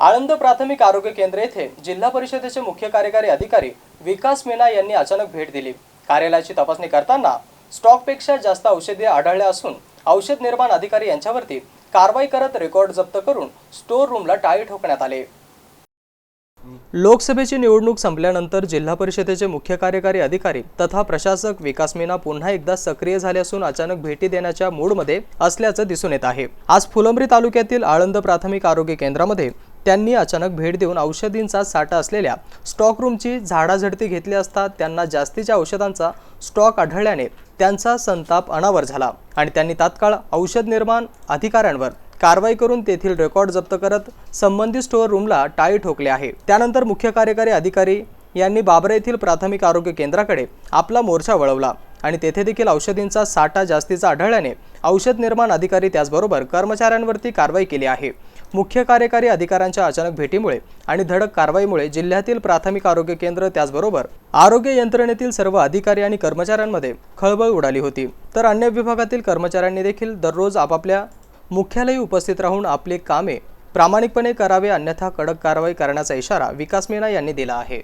आळंद प्राथमिक आरोग्य केंद्र येथे जिल्हा परिषदेचे मुख्य कार्यकारी अधिकारी विकास मेना यांनी अचानक भेट दिली. कार्यालयाची तपासणी करताना स्टॉकपेक्षा जास्त औषधे आढळल्या असून औषध निर्माण अधिकारी यांच्यावरती कारवाई करत रेकॉर्ड जप्त करून स्टोअर रूमला टाळी ठोकण्यात आले. लोकसभेची निवडणूक संपल्यानंतर जिल्हा परिषदेचे मुख्य कार्यकारी अधिकारी तथा प्रशासक विकास मीना पुन्हा एकदा सक्रिय झाले असून अचानक भेटी देण्याच्या मूडमध्ये असल्याचं दिसून येत आहे. आज फुलंब्री तालुक्यातील आळंद प्राथमिक आरोग्य केंद्रामध्ये त्यांनी अचानक भेट देऊन औषधींचा साठा असलेल्या स्टॉकरूमची झाडाझडती घेतली असता त्यांना जास्तीच्या औषधांचा स्टॉक आढळल्याने त्यांचा संताप अनावर झाला आणि त्यांनी तात्काळ औषध निर्माण अधिकाऱ्यांवर कारवाई करून तेथील रेकॉर्ड जप्त करत संबंधित स्टोअर रूमला टाळी ठोकले आहे. त्यानंतर मुख्य कार्यकारी अधिकारी यांनी बाबरा येथील प्राथमिक आरोग्य केंद्राकडे आपला मोर्चा वळवला आणि तेथे देखील औषधींचा साठा जास्तीचा आढळल्याने औषध निर्माण अधिकारी त्याचबरोबर कर्मचाऱ्यांवरती कारवाई केली आहे. मुख्य कार्यकारी अधिकाऱ्यांच्या अचानक भेटीमुळे आणि धडक कारवाईमुळे जिल्ह्यातील प्राथमिक आरोग्य केंद्र त्याचबरोबर आरोग्य यंत्रणेतील सर्व अधिकारी आणि कर्मचाऱ्यांमध्ये खळबळ उडाली होती. तर अन्य विभागातील कर्मचाऱ्यांनी देखील दररोज आपापल्या मुख्यालयी उपस्थित राहून आपले कामे प्रामाणिकपणे करावे अन्यथा कडक कारवाई करण्याचा इशारा विकास मीना यांनी दिला आहे.